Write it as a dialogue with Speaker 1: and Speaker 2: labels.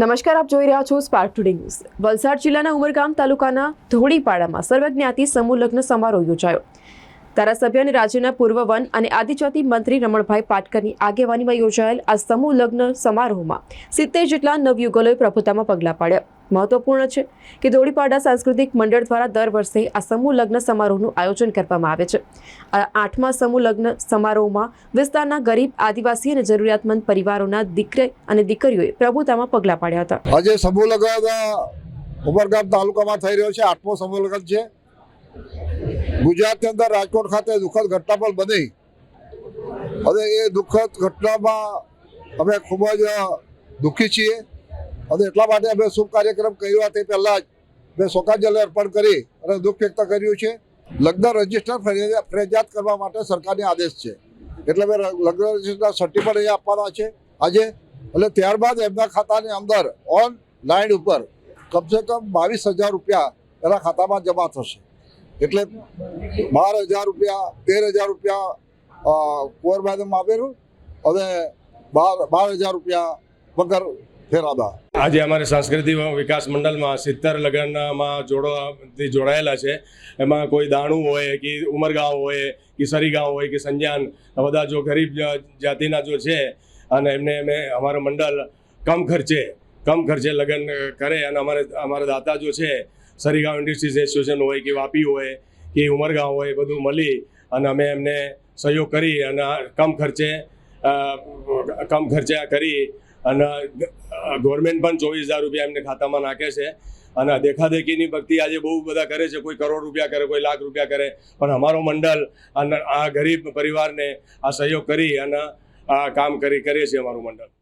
Speaker 1: નમસ્કાર, આપ જોઈ રહ્યા છો સ્પાર્ક ટુડે ન્યૂઝ વલસાડ જિલ્લાના ઉમરગામ તાલુકાના ધોળીપાડામાં સર્વજ્ઞાતિ સમૂહ લગ્ન સમારોહ યોજાયો. ધારાસભ્ય અને રાજ્યના પૂર્વ વન અને આદિજાતિ મંત્રી રમણભાઈ પાટકરની આગેવાનીમાં યોજાયેલ આ સમૂહ લગ્ન સમારોહમાં સિત્તેર જેટલા નવયુગલોએ પ્રભુતામાં પગલાં પાડ્યા. મહત્વપૂર્ણ છે કે ધોળીપાડા સાંસ્કૃતિક મંડળ દ્વારા દર વર્ષે આ સમૂહ લગ્ન સમારોહનું આયોજન કરવામાં આવે છે. આ આઠમા સમૂહ લગ્ન સમારોહમાં વિસ્તારના ગરીબ, આદિવાસી અને જરૂરિયાતમંદ પરિવારોના દીકરી અને દીકરીઓએ પ્રભુતામાં પગલાં પાડ્યા હતા.
Speaker 2: આજે સમૂહ લગ્ન ઉમરગામ તાલુકામાં થઈ રહ્યો છે. આઠમો સમૂહ લગ્ન છે. ગુજરાતની અંદર રાજકોટ ખાતે દુઃખદ ઘટના પણ બની. અને એ દુઃખદ ઘટનામાં અમે ખૂબ જ દુઃખી છીએ. અને એટલા માટે અમે શુભ કાર્યક્રમ કર્યો તે પહેલાં જ. મેં શોકાંજલિ અર્પણ કરી અને દુઃખ વ્યક્ત કર્યું છે. લગ્ન રજિસ્ટર ફરજિયાત કરવા માટે સરકારની આદેશ છે. એટલે મેં લગ્ન રજિસ્ટર સર્ટિફિકેટ અહીંયા આપવાના છે. આજે એટલે ત્યારબાદ એમના ખાતાની અંદર ઓન લાઇન ઉપર કમસે કમ બાવીસ હજાર રૂપિયા એના ખાતામાં જમા થશે. એટલે બાર હજાર રૂપિયા તેર હજાર રૂપિયા અ, કુંવર માધ્યમ આપેલું અને બાર બાર હજાર રૂપિયા વગર ફેરાદા
Speaker 3: આજે અમારે સાંસ્કૃતિક વિકાસ મંડળમાં સિત્તેર લગ્નમાં જોડવાથી જોડાયેલા છે. એમાં કોઈ દાણું હોય કે ઉમરગાંવ હોય, કે સરીગાંવ હોય, કે સંજાન બધા જો ગરીબ જાતિના જો છે અને એમને અમે અમારું મંડળ કમ ખર્ચે કમ ખર્ચે લગ્ન કરે અને અમારે, અમારા દાતા જો છે, સરીગાંવ ઇન્ડસ્ટ્રીઝ એસોસિએશન હોય કે વાપી હોય, કે ઉમરગાંવ હોય બધું મળી અને અમે એમને સહયોગ કરી અને કમ ખર્ચે કમ ખર્ચે કરી અને ગવર્મેન્ટ પણ ચોવીસ હજાર રૂપિયા એમને ખાતામાં નાખે છે. અને દેખાદેખીની ભક્તિ આજે બહુ બધા કરે છે. કોઈ કરોડ રૂપિયા કરે, કોઈ લાખ રૂપિયા કરે. પણ અમારો મંડળ અને આ ગરીબ પરિવારને આ સહયોગ કરી અને આ કામ કરી, કરીએ છીએ અમારું મંડળ.